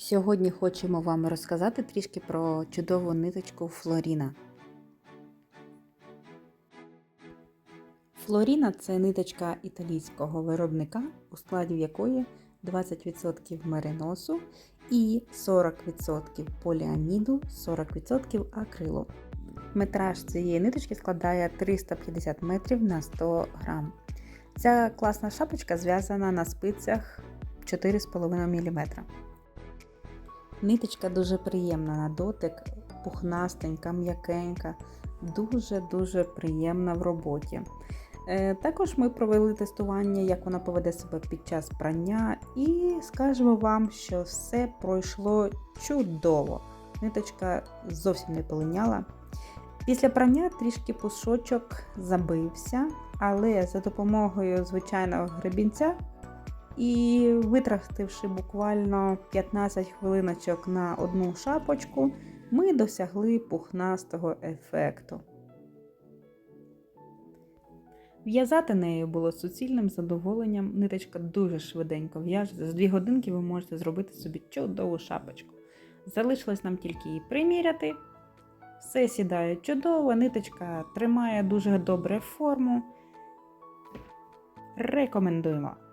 Сьогодні хочемо вам розказати трішки про чудову ниточку Флоріна. Флоріна це ниточка італійського виробника, у складі якої 20% мериносу і 40% поліаміду, 40% акрилу. Метраж цієї ниточки складає 350 метрів на 100 грам. Ця класна шапочка зв'язана на спицях 4,5 мм. Ниточка дуже приємна на дотик, пухнастенька, м'якенька, дуже-дуже приємна в роботі. Е, Також ми провели тестування, як вона поведе себе під час прання, і скажемо вам, що все пройшло чудово. Ниточка зовсім не полиняла. Після прання трішки пушочок забився, але за допомогою звичайного гребінця і витративши буквально 15 хвилиночок на одну шапочку, ми досягли пухнастого ефекту. В'язати нею було суцільним задоволенням. Ниточка дуже швиденько в'яжеться. За 2 годинки ви можете зробити собі чудову шапочку. Залишилось нам тільки її приміряти. Все сідає чудово, ниточка тримає дуже добре форму. Рекомендуємо!